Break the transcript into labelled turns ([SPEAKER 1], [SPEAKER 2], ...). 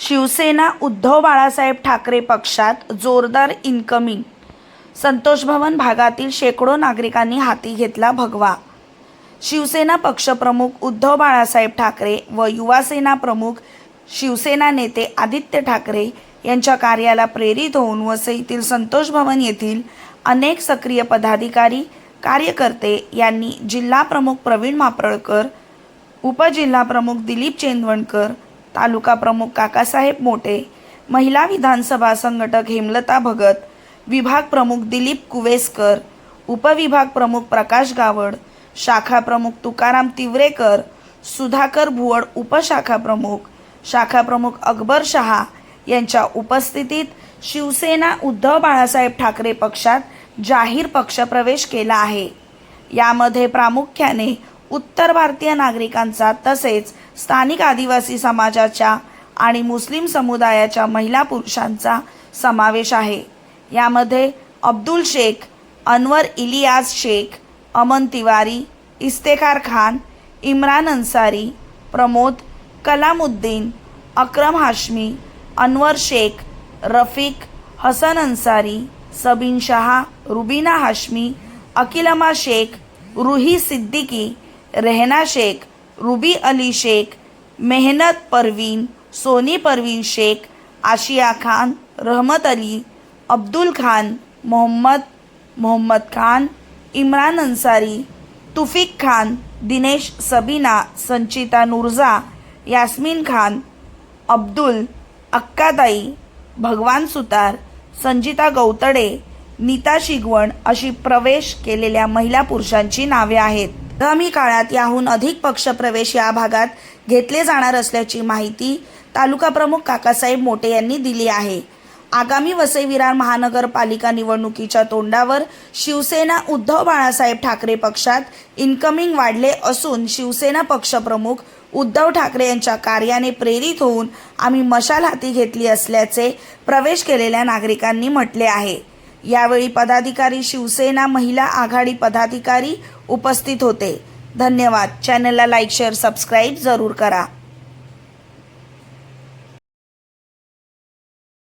[SPEAKER 1] शिवसेना उद्धव बाळासाहेब ठाकरे पक्षात जोरदार इन्कमिंग संतोष भवन भागातील शेकडो नागरिकांनी हाती घेतला भगवा. शिवसेना पक्षप्रमुख उद्धव बाळासाहेब ठाकरे व युवासेना प्रमुख शिवसेना नेते आदित्य ठाकरे यांच्या कार्याला प्रेरित होऊन वसईतील संतोष भवन येथील अनेक सक्रिय पदाधिकारी कार्यकर्ते यांनी जिल्हाप्रमुख प्रवीण मापळकर उपजिल्हा प्रमुख दिलीप चेंदवणकर तालुका प्रमुख काकासाहेब मोटे महिला विधानसभा संघटक हेमलता भगत विभाग प्रमुख दिलीप कुवेसकर उपविभाग प्रमुख प्रकाश गावड शाखा प्रमुख तुकाराम तिवरेकर सुधाकर भुवड उपशाखा प्रमुख शाखा प्रमुख अकबर शहा यांच्या उपस्थितीत शिवसेना उद्धव बाळासाहेब ठाकरे पक्षात जाहीर पक्षप्रवेश केला आहे. यामध्ये प्रामुख्याने उत्तर भारतीय नागरिकांचा तसेच स्थानिक आदिवासी समाजाच्या आणि मुस्लिम समुदायाच्या महिला पुरुषांचा समावेश आहे. यामध्ये अब्दुल शेख अनवर इलियास शेख अमन तिवारी इस्तेखार खान इम्रान अन्सारी प्रमोद कलामुद्दीन अक्रम हाशमी अनवर शेख रफिक हसन अन्सारी सबीन शहा रुबीना हाशमी अकिलमा शेख रुही सिद्दीकी रेहना शेख रुबी अली शेख मेहनत परवीन सोनी परवीन शेख आशिया खान रहमत अली अब्दुल खान मोहम्मद मोहम्मद खान इम्रान अन्सारी तुफिक खान दिनेश सबीना संचिता नुरजा यास्मिन खान अब्दुल अक्काताई भगवान सुतार संजिता गौतडे नीता शिगवण अशी प्रवेश केलेल्या महिला पुरुषांची नावे आहेत. आगामी काळात याहून अधिक पक्षप्रवेश या भागात घेतले जाणार असल्याची माहिती तालुका प्रमुख काकासाहेब मोटे यांनी दिली आहे. आगामी वसई विरार महानगरपालिका निवडणुकीच्या तोंडावर शिवसेना उद्धव बाळासाहेब ठाकरे पक्षात इन्कमिंग वाढले असून शिवसेना पक्षप्रमुख उद्धव ठाकरे यांच्या कार्याने प्रेरित होऊन आम्ही मशाल हाती घेतली असल्याचे प्रवेश केलेल्या नागरिकांनी म्हटले आहे. यावेळी पदाधिकारी शिवसेना महिला आघाडी पदाधिकारी उपस्थित होते. धन्यवाद. चॅनलला लाईक शेअर सबस्क्राईब जरूर करा.